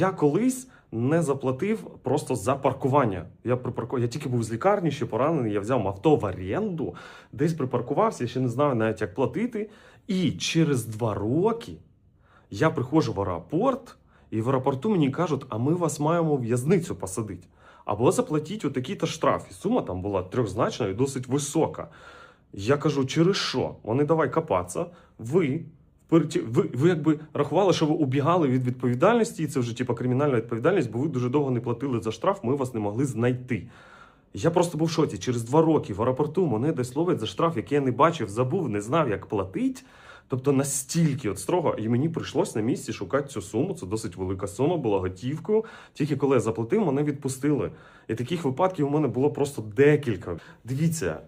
Я колись не заплатив просто за паркування. Я припарку... я тільки був з лікарні, ще поранений. Я взяв авто в оренду, десь припаркувався, я ще не знаю навіть як платити. І через два роки я приходжу в аеропорт, і в аеропорту мені кажуть, а ми вас маємо в'язницю посадити. Або заплатіть отакий-то штраф. І сума там була трьохзначна і досить висока. Я кажу, через що? Вони давай копатися. Ви, ви, ви якби рахували, що ви убігали від відповідальності, і це вже типу, кримінальна відповідальність, бо ви дуже довго не платили за штраф, ми вас не могли знайти. Я просто був в шоці. Через два роки в аеропорту мене десь ловлять за штраф, який я не бачив, забув, не знав, як платить. Тобто настільки от строго, і мені прийшлось на місці шукати цю суму. Це досить велика сума, була готівкою. Тільки коли я заплатив, мене відпустили. І таких випадків у мене було просто декілька. Дивіться,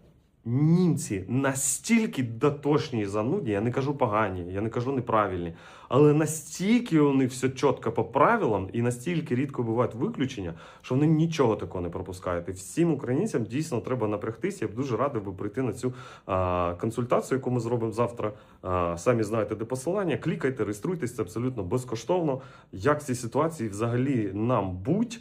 німці настільки дотошні і занудні, я не кажу погані, я не кажу неправильні, але настільки вони все чітко по правилам і настільки рідко бувають виключення, що вони нічого такого не пропускають. І всім українцям дійсно треба напрягтися. Я б дуже радив би прийти на цю а, консультацію, яку ми зробимо завтра. А, самі знаєте, де посилання. Клікайте, реєструйтесь, абсолютно безкоштовно. Як в цій ситуації взагалі нам будь?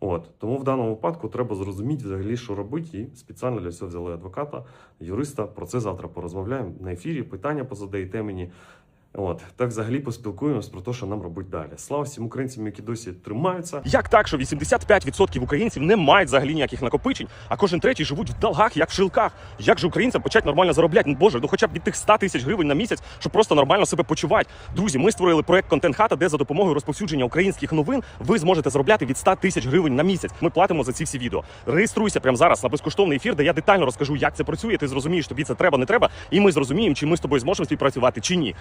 От тому в даному випадку треба зрозуміти взагалі, що робити, і спеціально для цього взяли адвоката, юриста. Про це завтра порозмовляємо на ефірі. Питання позадаєте мені. От так взагалі поспілкуємось про те, що нам робити далі. Слава всім українцям, які досі тримаються. Як так, що 85% українців не мають взагалі ніяких накопичень, а кожен третій живуть в долгах, як в шилках. Як же українцям почати нормально заробляти? Ну боже, ну хоча б від тих 100 тисяч гривень на місяць, щоб просто нормально себе почувати. Друзі, ми створили проект Контент Хата, де за допомогою розповсюдження українських новин ви зможете заробляти від 100 тисяч гривень на місяць. Ми платимо за ці всі відео. Реєструйся прямо зараз на безкоштовний ефір, де я детально розкажу, як це працює. Ти зрозумієш, тобі це треба, не треба, і ми зрозуміємо, чи ми з тобою зможемо співпрацювати чи ні.